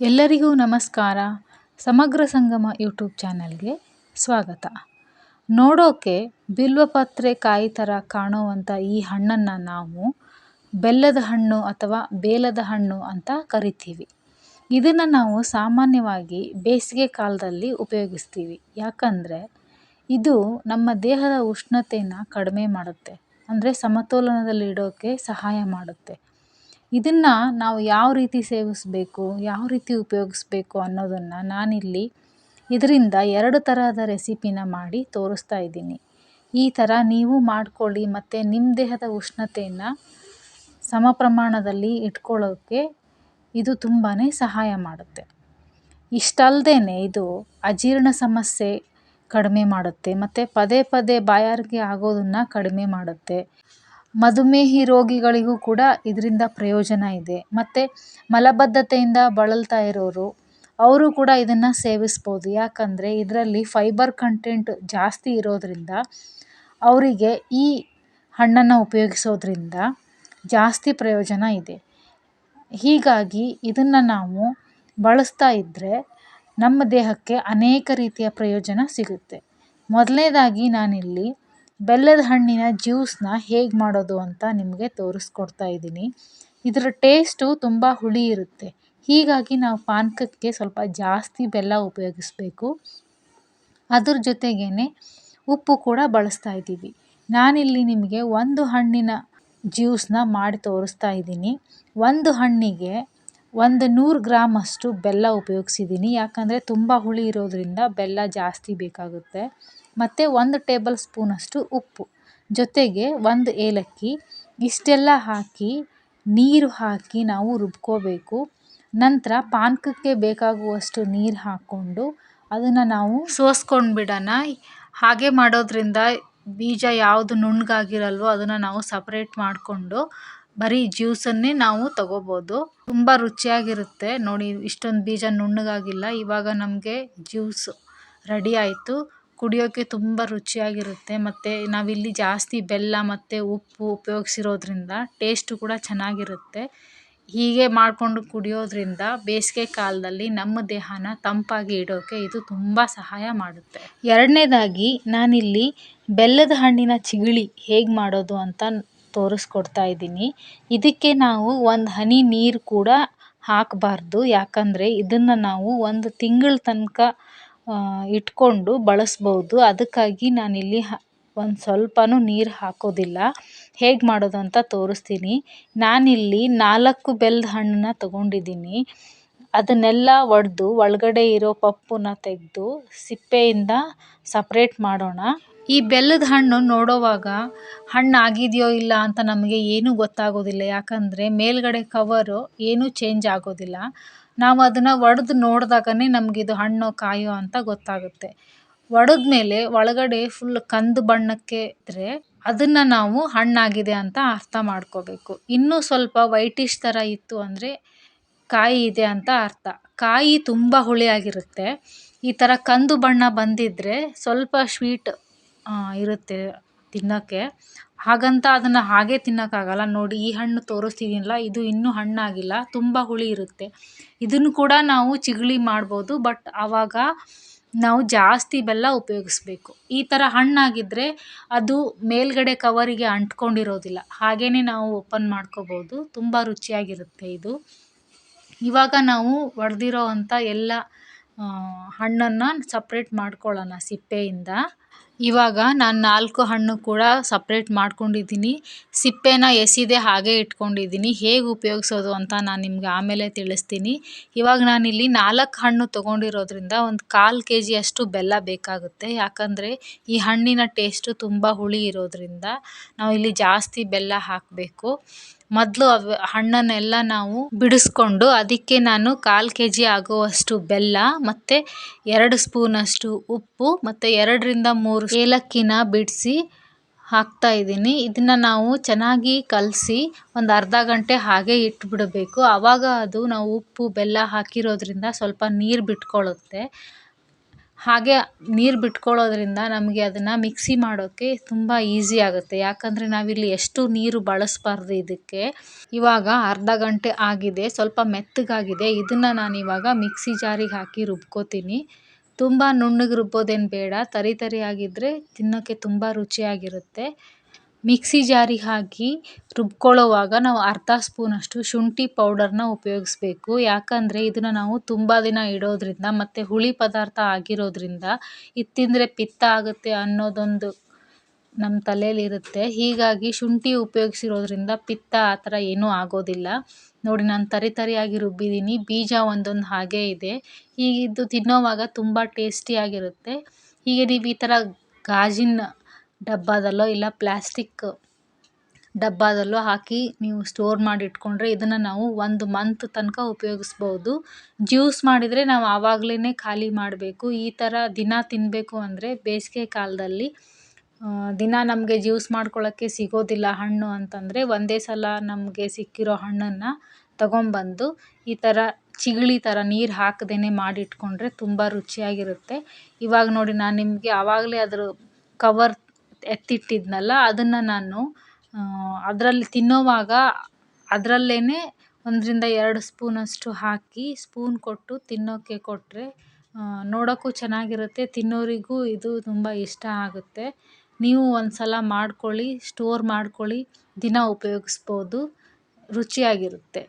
ಎಲ್ಲರಿಗೂ ನಮಸ್ಕಾರ. ಸಮಗ್ರ ಸಂಗಮ ಯೂಟ್ಯೂಬ್ ಚಾನಲ್ಗೆ ಸ್ವಾಗತ. ನೋಡೋಕೆ ಬಿಲ್ವಪತ್ರೆ ಕಾಯಿ ಥರ ಕಾಣುವಂಥ ಈ ಹಣ್ಣನ್ನು ನಾವು ಬೆಲ್ಲದ ಹಣ್ಣು ಅಥವಾ ಬೇಲದ ಹಣ್ಣು ಅಂತ ಕರಿತೀವಿ. ಇದನ್ನು ನಾವು ಸಾಮಾನ್ಯವಾಗಿ ಬೇಸಿಗೆ ಕಾಲದಲ್ಲಿ ಉಪಯೋಗಿಸ್ತೀವಿ. ಯಾಕಂದರೆ ಇದು ನಮ್ಮ ದೇಹದ ಉಷ್ಣತೆಯನ್ನು ಕಡಿಮೆ ಮಾಡುತ್ತೆ. ಅಂದರೆ ಸಮತೋಲನದಲ್ಲಿಡೋಕ್ಕೆ ಸಹಾಯ ಮಾಡುತ್ತೆ. ಇದನ್ನು ನಾವು ಯಾವ ರೀತಿ ಸೇವಿಸಬೇಕು, ಯಾವ ರೀತಿ ಉಪಯೋಗಿಸ್ಬೇಕು ಅನ್ನೋದನ್ನು ನಾನಿಲ್ಲಿ ಇದರಿಂದ ಎರಡು ಥರದ ರೆಸಿಪಿನ ಮಾಡಿ ತೋರಿಸ್ತಾ ಇದ್ದೀನಿ. ಈ ಥರ ನೀವು ಮಾಡ್ಕೊಳ್ಳಿ, ಮತ್ತು ನಿಮ್ಮ ದೇಹದ ಉಷ್ಣತೆಯನ್ನು ಸಮ ಪ್ರಮಾಣದಲ್ಲಿ ಇಟ್ಕೊಳ್ಳೋಕ್ಕೆ ಇದು ತುಂಬಾ ಸಹಾಯ ಮಾಡುತ್ತೆ. ಇಷ್ಟಲ್ಲದೆ ಇದು ಅಜೀರ್ಣ ಸಮಸ್ಯೆ ಕಡಿಮೆ ಮಾಡುತ್ತೆ, ಮತ್ತು ಪದೇ ಪದೇ ಬಾಯಾರಿಕೆ ಆಗೋದನ್ನು ಕಡಿಮೆ ಮಾಡುತ್ತೆ. ಮಧುಮೇಹಿ ರೋಗಿಗಳಿಗೂ ಕೂಡ ಇದರಿಂದ ಪ್ರಯೋಜನ ಇದೆ. ಮತ್ತು ಮಲಬದ್ಧತೆಯಿಂದ ಬಳಲ್ತಾ ಇರೋರು, ಅವರು ಕೂಡ ಇದನ್ನು ಸೇವಿಸ್ಬೋದು. ಯಾಕಂದರೆ ಇದರಲ್ಲಿ ಫೈಬರ್ ಕಂಟೆಂಟ್ ಜಾಸ್ತಿ ಇರೋದರಿಂದ ಅವರಿಗೆ ಈ ಹಣ್ಣನ್ನು ಉಪಯೋಗಿಸೋದ್ರಿಂದ ಜಾಸ್ತಿ ಪ್ರಯೋಜನ ಇದೆ. ಹೀಗಾಗಿ ಇದನ್ನು ನಾವು ಬಳಸ್ತಾ ಇದ್ದರೆ ನಮ್ಮ ದೇಹಕ್ಕೆ ಅನೇಕ ರೀತಿಯ ಪ್ರಯೋಜನ ಸಿಗುತ್ತೆ. ಮೊದಲನೇದಾಗಿ ನಾನಿಲ್ಲಿ ಬೆಲ್ಲದ ಹಣ್ಣಿನ ಜ್ಯೂಸನ್ನ ಹೇಗೆ ಮಾಡೋದು ಅಂತ ನಿಮಗೆ ತೋರಿಸ್ಕೊಡ್ತಾ ಇದ್ದೀನಿ. ಇದರ ಟೇಸ್ಟು ತುಂಬ ಹುಳಿ ಇರುತ್ತೆ. ಹೀಗಾಗಿ ನಾವು ಪಾನಕಕ್ಕೆ ಸ್ವಲ್ಪ ಜಾಸ್ತಿ ಬೆಲ್ಲ ಉಪಯೋಗಿಸ್ಬೇಕು. ಅದ್ರ ಜೊತೆಗೇ ಉಪ್ಪು ಕೂಡ ಬಳಸ್ತಾ ಇದ್ದೀವಿ. ನಾನಿಲ್ಲಿ ನಿಮಗೆ ಒಂದು ಹಣ್ಣಿನ ಜ್ಯೂಸನ್ನ ಮಾಡಿ ತೋರಿಸ್ತಾ ಇದ್ದೀನಿ. ಒಂದು ಹಣ್ಣಿಗೆ ಒಂದು ನೂರು ಗ್ರಾಮಷ್ಟು ಬೆಲ್ಲ ಉಪಯೋಗ್ಸಿದ್ದೀನಿ. ಯಾಕಂದರೆ ತುಂಬ ಹುಳಿ ಇರೋದರಿಂದ ಬೆಲ್ಲ ಜಾಸ್ತಿ ಬೇಕಾಗುತ್ತೆ. ಮತ್ತು ಒಂದು ಟೇಬಲ್ ಸ್ಪೂನಷ್ಟು ಉಪ್ಪು. ಜೊತೆಗೆ ಒಂದು ಏಲಕ್ಕಿ. ಇಷ್ಟೆಲ್ಲ ಹಾಕಿ, ನೀರು ಹಾಕಿ ನಾವು ರುಬ್ಕೋಬೇಕು. ನಂತರ ಪಾನಕಕ್ಕೆ ಬೇಕಾಗುವಷ್ಟು ನೀರು ಹಾಕ್ಕೊಂಡು ಅದನ್ನು ನಾವು ಸೋಸ್ಕೊಂಡು ಬಿಡೋಣ. ಹಾಗೆ ಮಾಡೋದ್ರಿಂದ ಬೀಜ ಯಾವುದು ನುಣ್ಣಗಾಗಿರಲ್ವೋ ಅದನ್ನು ನಾವು ಸಪ್ರೇಟ್ ಮಾಡಿಕೊಂಡು ಬರೀ ಜ್ಯೂಸನ್ನೇ ನಾವು ತಗೋಬೋದು. ತುಂಬ ರುಚಿಯಾಗಿರುತ್ತೆ. ನೋಡಿ, ಇಷ್ಟೊಂದು ಬೀಜ ನುಣ್ಣಗಾಗಿಲ್ಲ. ಇವಾಗ ನಮಗೆ ಜ್ಯೂಸ್ ರೆಡಿ ಆಯಿತು. ಕುಡಿಯೋಕ್ಕೆ ತುಂಬ ರುಚಿಯಾಗಿರುತ್ತೆ. ಮತ್ತು ನಾವಿಲ್ಲಿ ಜಾಸ್ತಿ ಬೆಲ್ಲ ಮತ್ತು ಉಪ್ಪು ಉಪಯೋಗಿಸಿರೋದ್ರಿಂದ ಟೇಸ್ಟು ಕೂಡ ಚೆನ್ನಾಗಿರುತ್ತೆ. ಹೀಗೆ ಮಾಡಿಕೊಂಡು ಕುಡಿಯೋದ್ರಿಂದ ಬೇಸಿಗೆ ಕಾಲದಲ್ಲಿ ನಮ್ಮ ದೇಹನ ತಂಪಾಗಿ ಇಡೋಕ್ಕೆ ಇದು ತುಂಬ ಸಹಾಯ ಮಾಡುತ್ತೆ. ಎರಡನೇದಾಗಿ ನಾನಿಲ್ಲಿ ಬೆಲ್ಲದ ಹಣ್ಣಿನ ಚಿಗುಳಿ ಹೇಗೆ ಮಾಡೋದು ಅಂತ ತೋರಿಸ್ಕೊಡ್ತಾ ಇದ್ದೀನಿ. ಇದಕ್ಕೆ ನಾವು ಒಂದು ಹನಿ ನೀರು ಕೂಡ ಹಾಕಬಾರ್ದು. ಯಾಕಂದರೆ ಇದನ್ನು ನಾವು ಒಂದು ತಿಂಗಳ ತನಕ ಇಟ್ಕೊಂಡು ಬಳಸ್ಬೌದು. ಅದಕ್ಕಾಗಿ ನಾನಿಲ್ಲಿ ಹ, ಒಂದು ಸ್ವಲ್ಪನೂ ನೀರು ಹಾಕೋದಿಲ್ಲ. ಹೇಗೆ ಮಾಡೋದು ಅಂತ ತೋರಿಸ್ತೀನಿ. ನಾನಿಲ್ಲಿ ನಾಲ್ಕು ಬೆಲ್ಲದ ಹಣ್ಣನ್ನ ತಗೊಂಡಿದ್ದೀನಿ. ಅದನ್ನೆಲ್ಲ ಒಡೆದು ಒಳಗಡೆ ಇರೋ ಪಪ್ಪನ್ನ ತೆಗೆದು ಸಿಪ್ಪೆಯಿಂದ ಸಪ್ರೇಟ್ ಮಾಡೋಣ. ಈ ಬೆಲ್ಲದ ಹಣ್ಣು ನೋಡೋವಾಗ ಹಣ್ಣು ಆಗಿದೆಯೋ ಇಲ್ಲ ಅಂತ ನಮಗೆ ಏನೂ ಗೊತ್ತಾಗೋದಿಲ್ಲ. ಯಾಕಂದರೆ ಮೇಲ್ಗಡೆ ಕವರು ಏನೂ ಚೇಂಜ್ ಆಗೋದಿಲ್ಲ. ನಾವು ಅದನ್ನು ಒಡೆದು ನೋಡಿದಾಗನೇ ನಮಗಿದು ಹಣ್ಣು ಕಾಯೋ ಅಂತ ಗೊತ್ತಾಗುತ್ತೆ. ಒಡೆದ್ಮೇಲೆ ಒಳಗಡೆ ಫುಲ್ ಕಂದು ಬಣ್ಣಕ್ಕೆ ಇದ್ದರೆ ಅದನ್ನು ನಾವು ಹಣ್ಣಾಗಿದೆ ಅಂತ ಅರ್ಥ ಮಾಡ್ಕೋಬೇಕು. ಇನ್ನೂ ಸ್ವಲ್ಪ ವೈಟಿಷ್ ಥರ ಇತ್ತು ಅಂದರೆ ಕಾಯಿ ಇದೆ ಅಂತ ಅರ್ಥ. ಕಾಯಿ ತುಂಬ ಹುಳಿಯಾಗಿರುತ್ತೆ. ಈ ಥರ ಕಂದು ಬಣ್ಣ ಬಂದಿದ್ದರೆ ಸ್ವಲ್ಪ ಸ್ವೀಟ್ ಇರುತ್ತೆ ತಿನ್ನೋಕ್ಕೆ. ಹಾಗಂತ ಅದನ್ನು ಹಾಗೆ ತಿನ್ನೋಕ್ಕಾಗಲ್ಲ. ನೋಡಿ, ಈ ಹಣ್ಣು ತೋರಿಸ್ತಿದ್ದೀನಲ್ಲ ಇದು ಇನ್ನೂ ಹಣ್ಣಾಗಿಲ್ಲ, ತುಂಬ ಹುಳಿ ಇರುತ್ತೆ. ಇದನ್ನು ಕೂಡ ನಾವು ಚಿಗಳಿ ಮಾಡ್ಬೋದು, ಬಟ್ ಆವಾಗ ನಾವು ಜಾಸ್ತಿ ಬೆಲ್ಲ ಉಪಯೋಗಿಸ್ಬೇಕು. ಈ ಥರ ಹಣ್ಣಾಗಿದ್ದರೆ ಅದು ಮೇಲ್ಗಡೆ ಕವರಿಗೆ ಅಂಟ್ಕೊಂಡಿರೋದಿಲ್ಲ. ಹಾಗೆಯೇ ನಾವು ಓಪನ್ ಮಾಡ್ಕೋಬೋದು. ತುಂಬ ರುಚಿಯಾಗಿರುತ್ತೆ ಇದು. ಇವಾಗ ನಾವು ಒಡೆದಿರೋ ಅಂಥ ಎಲ್ಲ ಹಣ್ಣನ್ನು ಸಪ್ರೇಟ್ ಮಾಡ್ಕೊಳ್ಳೋಣ ಸಿಪ್ಪೆಯಿಂದ. ಇವಾಗ ನಾನು ನಾಲ್ಕು ಹಣ್ಣು ಕೂಡ ಸಪ್ರೇಟ್ ಮಾಡ್ಕೊಂಡಿದ್ದೀನಿ. ಸಿಪ್ಪೆನ ಎಸಿದೆ ಹಾಗೆ ಇಟ್ಕೊಂಡಿದ್ದೀನಿ. ಹೇಗೆ ಉಪಯೋಗಿಸೋದು ಅಂತ ನಾನು ನಿಮ್ಗೆ ಆಮೇಲೆ ತಿಳಿಸ್ತೀನಿ. ಇವಾಗ ನಾನಿಲ್ಲಿ ನಾಲ್ಕು ಹಣ್ಣು ತೊಗೊಂಡಿರೋದ್ರಿಂದ ಒಂದು ಕಾಲು ಕೆ ಜಿಯಷ್ಟು ಬೆಲ್ಲ ಬೇಕಾಗುತ್ತೆ. ಯಾಕಂದರೆ ಈ ಹಣ್ಣಿನ ಟೇಸ್ಟು ತುಂಬ ಹುಳಿ ಇರೋದ್ರಿಂದ ನಾವು ಇಲ್ಲಿ ಜಾಸ್ತಿ ಬೆಲ್ಲ ಹಾಕಬೇಕು. ಮೊದಲು ಅವು ಹಣ್ಣನ್ನೆಲ್ಲ ನಾವು ಬಿಡಿಸ್ಕೊಂಡು ಅದಕ್ಕೆ ನಾನು ಕಾಲು ಕೆ ಜಿ ಆಗುವಷ್ಟು ಬೆಲ್ಲ, ಮತ್ತು ಎರಡು ಸ್ಪೂನಷ್ಟು ಉಪ್ಪು, ಮತ್ತು ಎರಡರಿಂದ ಮೂರು ಏಲಕ್ಕಿನ ಬಿಡಿಸಿ ಹಾಕ್ತಾ ಇದ್ದೀನಿ. ಇದನ್ನು ನಾವು ಚೆನ್ನಾಗಿ ಕಲಸಿ ಒಂದು ಅರ್ಧ ಗಂಟೆ ಹಾಗೆ ಇಟ್ಬಿಡಬೇಕು. ಆವಾಗ ಅದು ನಾವು ಉಪ್ಪು, ಬೆಲ್ಲ ಹಾಕಿರೋದ್ರಿಂದ ಸ್ವಲ್ಪ ನೀರು ಬಿಟ್ಕೊಳ್ಳುತ್ತೆ ಹಾಗೆ ನೀರು ಬಿಟ್ಕೊಳ್ಳೋದ್ರಿಂದ ನಮಗೆ ಅದನ್ನು ಮಿಕ್ಸಿ ಮಾಡೋಕ್ಕೆ ತುಂಬ ಈಸಿ ಆಗುತ್ತೆ. ಯಾಕಂದರೆ ನಾವಿಲ್ಲಿ ಎಷ್ಟು ನೀರು ಬಳಸಬಾರ್ದು ಇದಕ್ಕೆ. ಇವಾಗ ಅರ್ಧ ಗಂಟೆ ಆಗಿದೆ, ಸ್ವಲ್ಪ ಮೆತ್ತಗಾಗಿದೆ. ಇದನ್ನು ನಾನು ಇವಾಗ ಮಿಕ್ಸಿ ಜಾರಿಗೆ ಹಾಕಿ ರುಬ್ಕೋತೀನಿ. ತುಂಬ ನುಣ್ಣಗೆ ರುಬ್ಬೋದೇನು ಬೇಡ. ತರಿ ತರಿಯಾಗಿದ್ದರೆ ತಿನ್ನೋಕ್ಕೆ ತುಂಬ ರುಚಿಯಾಗಿರುತ್ತೆ. ಮಿಕ್ಸಿ ಜಾರಿಗೆ ಹಾಕಿ ರುಬ್ಕೊಳ್ಳೋವಾಗ ನಾವು ಅರ್ಧ ಸ್ಪೂನಷ್ಟು ಶುಂಠಿ ಪೌಡರ್ನ ಉಪಯೋಗಿಸ್ಬೇಕು. ಯಾಕಂದರೆ ಇದನ್ನು ನಾವು ತುಂಬ ದಿನ ಇಡೋದ್ರಿಂದ ಮತ್ತು ಹುಳಿ ಪದಾರ್ಥ ಆಗಿರೋದ್ರಿಂದ ಇದು ತಿಂದರೆ ಪಿತ್ತ ಆಗುತ್ತೆ ಅನ್ನೋದೊಂದು ನಮ್ಮ ತಲೆಯಲ್ಲಿ ಇರುತ್ತೆ ಹೀಗಾಗಿ ಶುಂಠಿ ಉಪಯೋಗಿಸಿರೋದ್ರಿಂದ ಪಿತ್ತ ಆ ಥರ ಏನೂ ಆಗೋದಿಲ್ಲ. ನೋಡಿ, ನಾನು ತರಿ ತರಿಯಾಗಿ ರುಬ್ಬಿದ್ದೀನಿ ಬೀಜ ಒಂದೊಂದು ಹಾಗೇ ಇದೆ. ಹೀಗಿದ್ದು ತಿನ್ನೋವಾಗ ತುಂಬ ಟೇಸ್ಟಿಯಾಗಿರುತ್ತೆ ಹೀಗೆ ನೀವು ಈ ಥರ ಗಾಜಿನ ಡಬ್ಬದಲ್ಲೋ ಇಲ್ಲ ಪ್ಲಾಸ್ಟಿಕ್ ಡಬ್ಬದಲ್ಲೋ ಹಾಕಿ ನೀವು ಸ್ಟೋರ್ ಮಾಡಿ ಇಟ್ಕೊಂಡ್ರೆ ಇದನ್ನು ನಾವು ಒಂದು ಮಂತ್ ತನಕ ಉಪಯೋಗಿಸ್ಬೋದು. ಜ್ಯೂಸ್ ಮಾಡಿದರೆ ನಾವು ಆವಾಗಲೇ ಖಾಲಿ ಮಾಡಬೇಕು. ಈ ಥರ ದಿನ ತಿನ್ನಬೇಕು ಅಂದರೆ ಬೇಸಿಗೆ ಕಾಲದಲ್ಲಿ ದಿನ ನಮಗೆ ಜ್ಯೂಸ್ ಮಾಡ್ಕೊಳ್ಳೋಕ್ಕೆ ಸಿಗೋದಿಲ್ಲ ಹಣ್ಣು ಅಂತಂದರೆ ಒಂದೇ ಸಲ ನಮಗೆ ಸಿಕ್ಕಿರೋ ಹಣ್ಣನ್ನು ತಗೊಂಬಂದು ಈ ಥರ ಚಿಗಳಿ ಥರ ನೀರು ಹಾಕದೇ ಮಾಡಿಟ್ಕೊಂಡ್ರೆ ತುಂಬ ರುಚಿಯಾಗಿರುತ್ತೆ. ಇವಾಗ ನೋಡಿ ನಾನು ನಿಮಗೆ ಆವಾಗಲೇ ಅದ್ರ ಕವರ್ ಎತ್ತಿಟ್ಟಿದ್ನಲ್ಲ, ಅದನ್ನು ನಾನು ಅದರಲ್ಲಿ ತಿನ್ನೋವಾಗ ಅದರಲ್ಲೇನೆ ಒಂದರಿಂದ ಎರಡು ಸ್ಪೂನಷ್ಟು ಹಾಕಿ ಸ್ಪೂನ್ ಕೊಟ್ಟು ತಿನ್ನೋಕ್ಕೆ ಕೊಟ್ಟರೆ ನೋಡೋಕ್ಕೂ ಚೆನ್ನಾಗಿರುತ್ತೆ, ತಿನ್ನೋರಿಗೂ ಇದು ತುಂಬ ಇಷ್ಟ ಆಗುತ್ತೆ. ನೀವು ಒಂದು ಸಲ ಮಾಡ್ಕೊಳ್ಳಿ, ಸ್ಟೋರ್ ಮಾಡ್ಕೊಳ್ಳಿ, ದಿನ ಉಪಯೋಗಿಸ್ಬೋದು, ರುಚಿಯಾಗಿರುತ್ತೆ.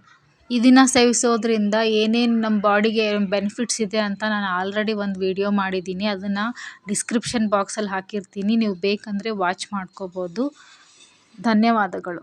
ಇದನ್ನು ಸೇವಿಸೋದ್ರಿಂದ ಏನೇನು ನಮ್ಮ ಬಾಡಿಗೆ ಬೆನಿಫಿಟ್ಸ್ ಇದೆ ಅಂತ ನಾನು ಆಲ್ರೆಡಿ ಒಂದು ವಿಡಿಯೋ ಮಾಡಿದ್ದೀನಿ ಅದನ್ನು ಡಿಸ್ಕ್ರಿಪ್ಷನ್ ಬಾಕ್ಸಲ್ಲಿ ಹಾಕಿರ್ತೀನಿ. ನೀವು ಬೇಕಂದರೆ ವಾಚ್ ಮಾಡ್ಕೋಬೋದು. ಧನ್ಯವಾದಗಳು.